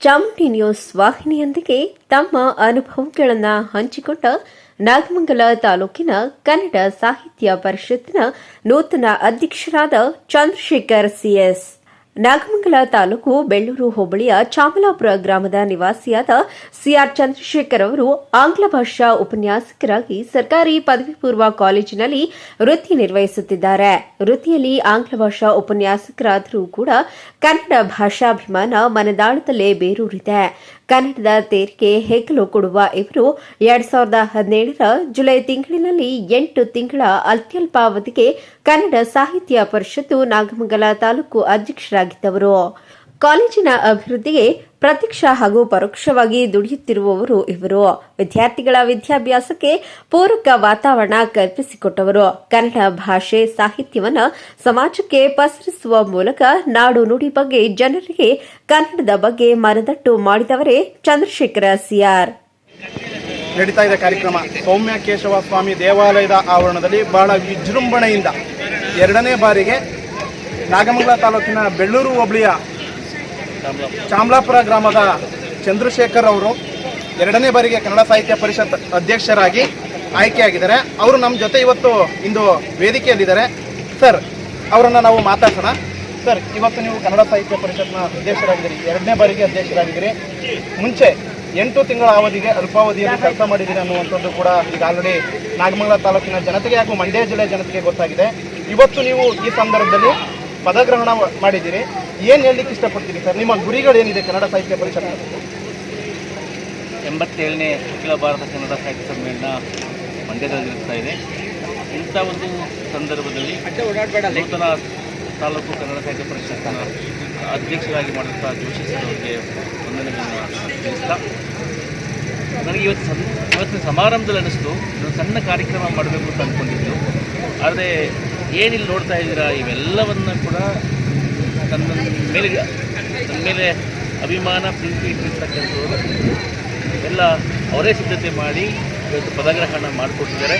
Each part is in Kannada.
ಚಾಮುಂಡಿ ನ್ಯೂಸ್ ವಾಹಿನಿಯೊಂದಿಗೆ ತಮ್ಮ ಅನುಭವಗಳನ್ನು ಹಂಚಿಕೊಂಡ ನಾಗಮಂಗಲ ತಾಲೂಕಿನ ಕನ್ನಡ ಸಾಹಿತ್ಯ ಪರಿಷತ್ತಿನ ನೂತನ ಅಧ್ಯಕ್ಷರಾದ ಚಂದ್ರಶೇಖರ್ ಸಿಎಸ್ ನಾಗಮಂಗಲ ತಾಲೂಕು ಬೆಳ್ಳೂರು ಹೋಬಳಿಯ ಚಾಮಲಾಪುರ ಗ್ರಾಮದ ನಿವಾಸಿಯಾದ ಸಿಆರ್ ಚಂದ್ರಶೇಖರ್ ಅವರು ಆಂಗ್ಲ ಭಾಷಾ ಉಪನ್ಯಾಸಕರಾಗಿ ಸರ್ಕಾರಿ ಪದವಿ ಪೂರ್ವ ಕಾಲೇಜಿನಲ್ಲಿ ವೃತ್ತಿ ನಿರ್ವಹಿಸುತ್ತಿದ್ದಾರೆ. ವೃತ್ತಿಯಲ್ಲಿ ಆಂಗ್ಲ ಭಾಷಾ ಉಪನ್ಯಾಸಕರಾದರೂ ಕೂಡ ಕನ್ನಡ ಭಾಷಾಭಿಮಾನ ಮನದಾಳದಲ್ಲೇ ಬೇರೂರಿದೆ. ಕನ್ನಡದ ತೇರಿಗೆ ಹೆಗಲು ಕೊಡುವ ಇವರು ಎರಡ್ ಸಾವಿರದ ಹದಿನೇಳರ ಜುಲೈ ತಿಂಗಳಿನಲ್ಲಿ ಎಂಟು ತಿಂಗಳ ಅತ್ಯಲ್ಪಾವಧಿಗೆ ಕನ್ನಡ ಸಾಹಿತ್ಯ ಪರಿಷತ್ತು ನಾಗಮಂಗಲ ತಾಲೂಕು ಅಧ್ಯಕ್ಷರಾಗಿದ್ದವರು ಕಾಲೇಜಿನ ಅಭಿವೃದ್ಧಿಗೆ ಪ್ರತ್ಯಕ್ಷ ಹಾಗೂ ಪರೋಕ್ಷವಾಗಿ ದುಡಿಯುತ್ತಿರುವವರು ಇವರು. ವಿದ್ಯಾರ್ಥಿಗಳ ವಿದ್ಯಾಭ್ಯಾಸಕ್ಕೆ ಪೂರಕ ವಾತಾವರಣ ಕಲ್ಪಿಸಿಕೊಟ್ಟವರು. ಕನ್ನಡ ಭಾಷೆ ಸಾಹಿತ್ಯವನ್ನು ಸಮಾಜಕ್ಕೆ ಪಸರಿಸುವ ಮೂಲಕ ನಾಡು ನುಡಿ ಬಗ್ಗೆ ಜನರಿಗೆ ಕನ್ನಡದ ಬಗ್ಗೆ ಮನದಟ್ಟು ಮಾಡಿದವರೇ ಚಂದ್ರಶೇಖರ ಸಿಆರ್. ನಡೀತಾ ಇದೆ ಕಾರ್ಯಕ್ರಮ. ಸೌಮ್ಯ ಕೇಶವ ಸ್ವಾಮಿ ದೇವಾಲಯದ ಆವರಣದಲ್ಲಿ ಬಹಳ ವಿಜೃಂಭಣೆಯಿಂದ ಎರಡನೇ ಬಾರಿಗೆ ನಾಗಮಂಗಲ ತಾಲೂಕಿನ ಬೆಳ್ಳೂರು ಹೋಬಳಿಯ ಚಾಮಲಾಪುರ ಗ್ರಾಮದ ಚಂದ್ರಶೇಖರ್ ಅವರು ಎರಡನೇ ಬಾರಿಗೆ ಕನ್ನಡ ಸಾಹಿತ್ಯ ಪರಿಷತ್ ಅಧ್ಯಕ್ಷರಾಗಿ ಆಯ್ಕೆಯಾಗಿದ್ದಾರೆ. ಅವರು ನಮ್ಮ ಜೊತೆ ಇವತ್ತು ಇಂದು ವೇದಿಕೆಯಲ್ಲಿದ್ದಾರೆ. ಸರ್, ಅವರನ್ನು ನಾವು ಮಾತಾಡ್ಸೋಣ. ಸರ್, ಇವತ್ತು ನೀವು ಕನ್ನಡ ಸಾಹಿತ್ಯ ಪರಿಷತ್ನ ಅಧ್ಯಕ್ಷರಾಗಿದ್ದೀರಿ. ಎರಡನೇ ಬಾರಿಗೆ ಅಧ್ಯಕ್ಷರಾಗಿದ್ದೀರಿ. ಮುಂಚೆ ಎಂಟು ತಿಂಗಳ ಅವಧಿಗೆ ಅಲ್ಪಾವಧಿಯಲ್ಲಿ ಕೆಲಸ ಮಾಡಿದ್ದೀರಿ ಅನ್ನುವಂಥದ್ದು ಕೂಡ ಈಗ ಆಲ್ರೆಡಿ ನಾಗಮಂಗಲ ತಾಲೂಕಿನ ಜನತೆಗೆ ಹಾಗೂ ಮಂಡ್ಯ ಜಿಲ್ಲೆ ಜನತೆಗೆ ಗೊತ್ತಾಗಿದೆ. ಇವತ್ತು ನೀವು ಈ ಸಂದರ್ಭದಲ್ಲಿ ಪದಗ್ರಹಣ ಮಾಡಿದ್ದೀರಿ. ಏನು ಹೇಳಲಿಕ್ಕೆ ಇಷ್ಟಪಡ್ತೀರಿ ಸರ್? ನಿಮ್ಮ ಗುರಿಗಳೇನಿದೆ ಕನ್ನಡ ಸಾಹಿತ್ಯ ಪರಿಷತ್ ಎಂಬತ್ತೇಳನೇ ಅಖಿಲ ಭಾರತ ಕನ್ನಡ ಸಾಹಿತ್ಯ ಸಮ್ಮೇಳನ ಮಂಡ್ಯದಲ್ಲಿ ನಡೆಸ್ತಾ ಇದೆ. ಇಂಥ ಒಂದು ಸಂದರ್ಭದಲ್ಲಿ ನೂತನ ತಾಲೂಕು ಕನ್ನಡ ಸಾಹಿತ್ಯ ಪರಿಷತ್ತಿನ ಅಧ್ಯಕ್ಷರಾಗಿ ಮಾಡಿದಂಥ ಜೋಶಿ ಸರ್ ಅವರಿಗೆ ವಂದನೆಗಳನ್ನು ತಿಳಿಸ್ತಾ, ನನಗೆ ಇವತ್ತು ಸಮಾರಂಭದಲ್ಲಿ ಅನ್ನಿಸ್ತು ಒಂದು ಸಣ್ಣ ಕಾರ್ಯಕ್ರಮ ಮಾಡಬೇಕು ಅಂತ ಅಂದ್ಕೊಂಡಿದ್ದು ಆದರೆ ಏನಿಲ್ಲಿ ನೋಡ್ತಾ ಇದ್ದೀರಾ? ಇವೆಲ್ಲವನ್ನು ಕೂಡ ತನ್ನ ಮೇಲೆ ತನ್ನ ಮೇಲೆ ಅಭಿಮಾನ, ಪ್ರೀತಿ ಇಟ್ಟಿರ್ತಕ್ಕಂಥವ್ರು. ಎಲ್ಲ ಅವರೇ ಸಿದ್ಧತೆ ಮಾಡಿ ಇವತ್ತು ಪದಗ್ರಹಣ ಮಾಡಿಕೊಟ್ಟಿದ್ದಾರೆ.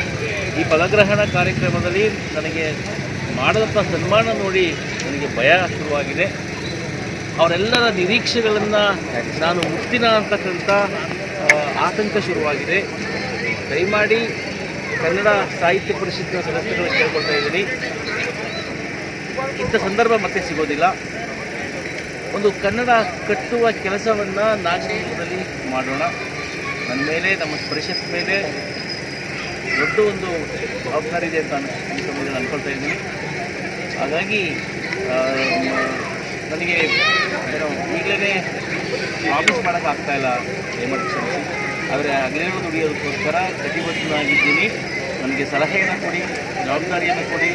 ಈ ಪದಗ್ರಹಣ ಕಾರ್ಯಕ್ರಮದಲ್ಲಿ ನನಗೆ ಮಾಡಿದಂಥ ಸನ್ಮಾನ ನೋಡಿ ನನಗೆ ಭಯ ಶುರುವಾಗಿದೆ. ಅವರೆಲ್ಲರ ನಿರೀಕ್ಷೆಗಳನ್ನು ನಾನು ಮುಟ್ಟಿನ ಅಂತಕ್ಕಂಥ ಆತಂಕ ಶುರುವಾಗಿದೆ. ದಯಮಾಡಿ ಕನ್ನಡ ಸಾಹಿತ್ಯ ಪರಿಷತ್ತಿನ ಸದಸ್ಯರು ಕೇಳ್ಕೊಳ್ತಾ ಇದ್ದೀನಿ. ಇಂಥ ಸಂದರ್ಭ ಮತ್ತೆ ಸಿಗೋದಿಲ್ಲ. ಒಂದು ಕನ್ನಡ ಕಟ್ಟುವ ಕೆಲಸವನ್ನು ನಾಗರಿಕದಲ್ಲಿ ಮಾಡೋಣ. ನನ್ನ ಮೇಲೆ, ನಮ್ಮ ಪರಿಷತ್ ಮೇಲೆ ದೊಡ್ಡ ಒಂದು ಜವಾಬ್ದಾರಿ ಇದೆ ಅಂತ ಸಮಯದಲ್ಲಿ ಅಂದ್ಕೊಳ್ತಾ ಇದ್ದೀನಿ. ಹಾಗಾಗಿ ನನಗೆ ಏನೋ ಈಗಲೇ ಆಫೀಸ್ ಮಾಡೋಕ್ಕಾಗ್ತಾಯಿಲ್ಲ ದಯಮಾಡಿ ಕ್ಷಮಿಸಿ ಆದರೆ ಹಗಲಿರುಳು ದುಡಿಯೋದಕ್ಕೋಸ್ಕರ ಪ್ರತಿಭಟನಾಗಿದ್ದೀನಿ. ನನಗೆ ಸಲಹೆಯನ್ನು ಕೊಡಿ, ಜವಾಬ್ದಾರಿಯನ್ನು ಕೊಡಿ.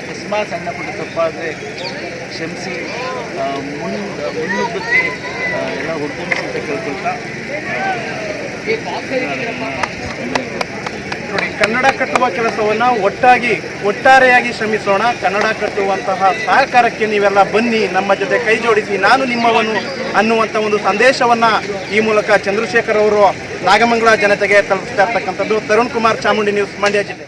ಅಕಸ್ಮಾತ್ ಸಣ್ಣ ಪುಟ್ಟ ತಪ್ಪಾದರೆ ಕ್ಷಮಿಸಿ ಮುನ್, ಮುನ್ನುಗ್ಗಕ್ಕೆ ಎಲ್ಲ ಹುಡ್ಕೊಂಡು ಅಂತ ಕೇಳ್ಕೊಳ್ತಾ ನೋಡಿ, ಕನ್ನಡ ಕಟ್ಟುವ ಕೆಲಸವನ್ನು ಒಟ್ಟಾಗಿ, ಒಟ್ಟಾರೆಯಾಗಿ ಶ್ರಮಿಸೋಣ. ಕನ್ನಡ ಕಟ್ಟುವಂತಹ ಸಹಕಾರಕ್ಕೆ ನೀವೆಲ್ಲ ಬನ್ನಿ, ನಮ್ಮ ಜೊತೆ ಕೈ ಜೋಡಿಸಿ, ನಾನು ನಿಮ್ಮವನು ಅನ್ನುವಂಥ ಒಂದು ಸಂದೇಶವನ್ನು ಈ ಮೂಲಕ ಚಂದ್ರಶೇಖರ್ ಅವರು ನಾಗಮಂಗಲ ಜನತೆಗೆ ತಲುಪಿಸ್ತಾ ಇರ್ತಕ್ಕಂಥದ್ದು ತರುಣ್ ಕುಮಾರ್ ಚಾಮುಂಡಿ ನ್ಯೂಸ್ ಮಂಡ್ಯ ಜಿಲ್ಲೆ.